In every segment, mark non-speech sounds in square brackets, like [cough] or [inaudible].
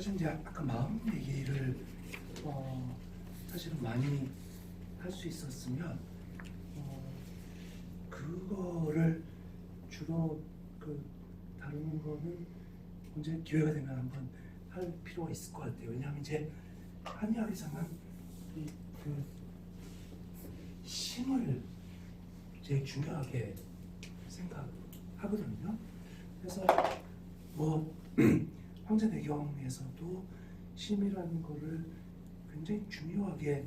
사실 이제 아까 마음 얘기를 어, 사실은 많이 할 수 있었으면 어, 그거를 주로 그 다루는 거는 언제 기회가 되면 한번 할 필요가 있을 것 같아요. 왜냐하면 이제 한의학에서는 이 그 심을 제일 중요하게 생각하거든요. 그래서 뭐 [clears throat] 황제 배경에서도 심이라는 거를 굉장히 중요하게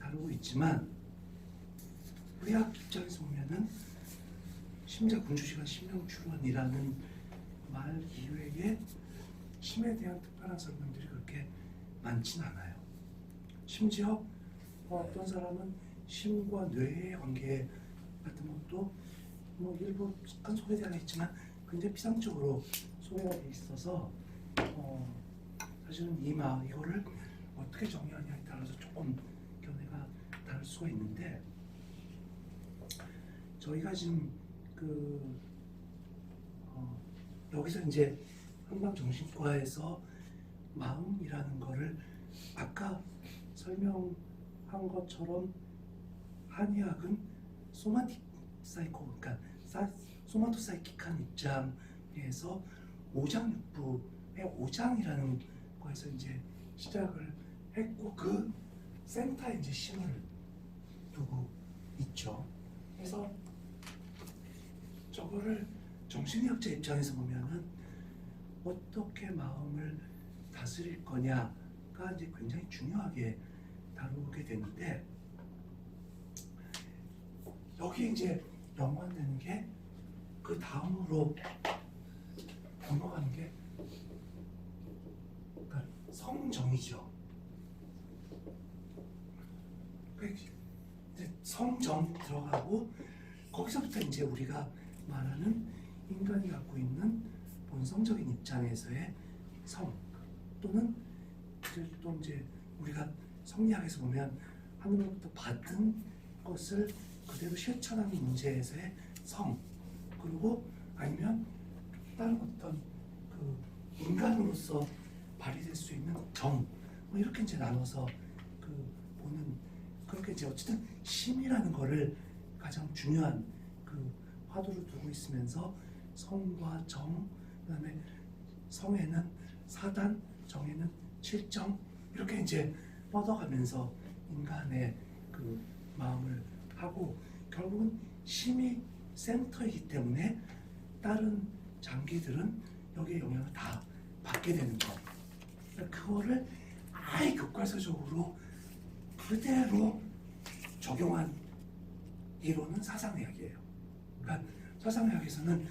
다루고 있지만 의학 입장에서 보면은 심자 군주시간 심명출원이라는 말 이외에 심에 대한 특별한 설명들이 그렇게 많지는 않아요. 심지어 어, 어떤 사람은 심과 뇌의 관계 같은 것도 뭐 일부 잠깐 소개되어 있지만 굉장히 피상적으로 소개가 돼 있어서 어, 사실은 이마 이거를 어떻게 정의하냐에 따라서 조금 견해가 다를 수가 있는데 저희가 지금 그 어, 여기서 이제 한방정신과에서 마음이라는 거를 아까 설명한 것처럼 한의학은 소마틱 사이코 그러니까 사, 소마토 사이킥한 입장에서 오장육부 의 오장이라는 거에서 이제 시작을 했고 그 센터에 이제 심을 두고 있죠. 그래서 저거를 정신의학자 입장에서 보면은 어떻게 마음을 다스릴 거냐가 이제 굉장히 중요하게 다루게 되는데 여기 이제 연관되는 게 그 다음으로 넘어가는 게 성정이죠. 그 성정 들어가고 거기서부터 이제 우리가 말하는 인간이 갖고 있는 본성적인 입장에서의 성 또는 또 이제 우리가 성리학에서 보면 하늘로부터 받은 것을 그대로 실천하는 문제에서의 성 그리고 아니면 다른 어떤 그 인간으로서 발휘될 수 정, 뭐 이렇게 이제 나눠서 그 보는 그렇게 이제 어쨌든 심이라는 거를 가장 중요한 그 화두로 두고 있으면서 성과 정, 그다음에 성에는 사단, 정에는 칠정 이렇게 이제 뻗어가면서 인간의 그 마음을 하고 결국은 심이 센터이기 때문에 다른 장기들은 여기에 영향을 다 받게 되는 거. 그러니까 그거를 아예 교과서적으로 그대로 적용한 이론은 사상의학이에요. 그러니까 사상의학에서는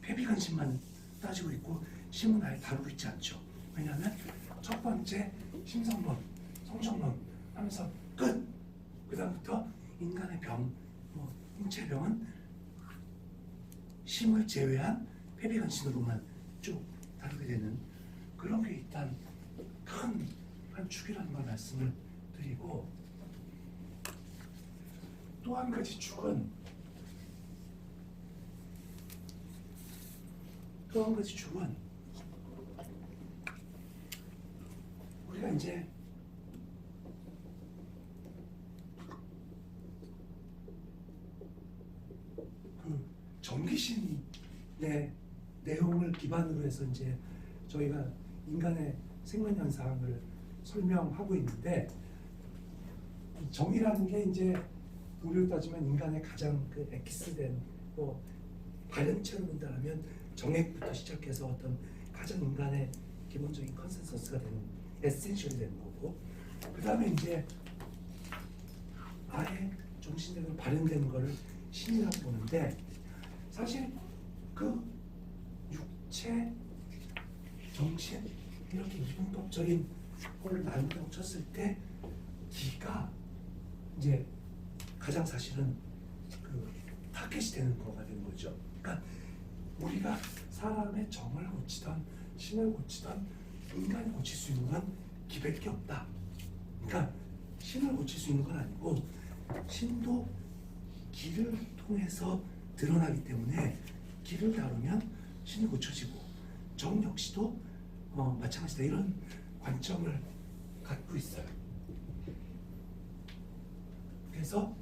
폐비관심만 따지고 있고 심은 아예 다루고 있지 않죠. 왜냐하면 첫 번째 심성론, 성정론 하면서 끝. 그 다음부터 인간의 병, 뭐 인체병은 심을 제외한 폐비관심으로만 쭉 다루게 되는 그런 게 일단 큰 한 축이라는 걸 말씀을 드리고 또 한 가지 축은 또 한 가지 축은 우리가 이제 그 정기신의 내용을 기반으로 해서 이제 저희가 인간의 생명 현상을 설명하고 있는데 이 정이라는 게 이제 우리로 따지면 인간의 가장 그 엑스된 뭐 발현체로 본다면 정액부터 시작해서 어떤 가장 인간의 기본적인 컨센서스가 되는 에센셜이 되는 거고 그 다음에 이제 아예 정신적으로 발현되는 거를 신이라고 보는데 사실 그 육체, 정신 이렇게 이분법적인 걸 나눈다고 쳤을 때 기가 이제 가장 사실은 그 타켓이 되는 거가 되는 거죠. 그러니까 우리가 사람의 정을 고치던 신을 고치던 인간이 고칠 수 있는 건 기밖에 없다. 그러니까 신을 고칠 수 있는 건 아니고 신도 기를 통해서 드러나기 때문에 기를 다루면 신이 고쳐지고 정 역시도 어, 마찬가지다 이런 관점을 갖고 있어요. 그래서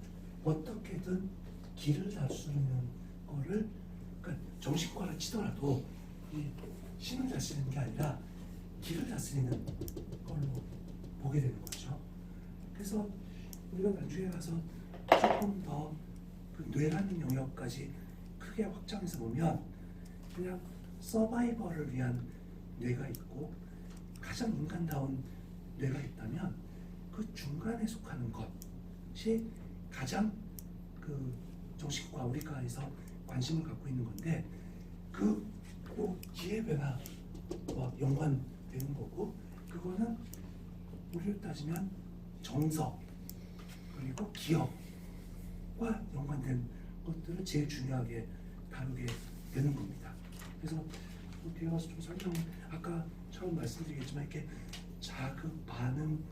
어떻게든 길을 다스리는 거를 그러니까 정신과를 치더라도 이 신을 다스리는 게 아니라 길을 다스리는 걸로 보게 되는 거죠. 그래서 우리가 나중에 가서 조금 더 그 뇌라는 영역까지 크게 확장해서 보면 그냥 서바이벌을 위한 뇌가 있고 가장 인간다운 뇌가 있다면 그 중간에 속하는 것이 가장 그 정신과 우리과에서 관심을 갖고 있는 건데 그또 기회 변화와 연관되는 거고 그거는 우리로 따지면 정서 그리고 기억과 연관된 것들을 제일 중요하게 다루게 되는 겁니다. 그래서 뭐 뒤에 가서 좀 설명 아까 처음 말씀드리겠지만 이렇게 자극 반응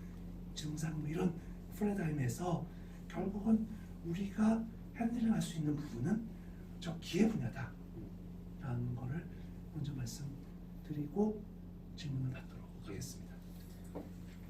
증상 뭐 이런 프레다임에서 결국은 우리가 핸들링할 수 있는 부분은 저 기회 분야다라는 거를 먼저 말씀드리고 질문을 받도록 하겠습니다.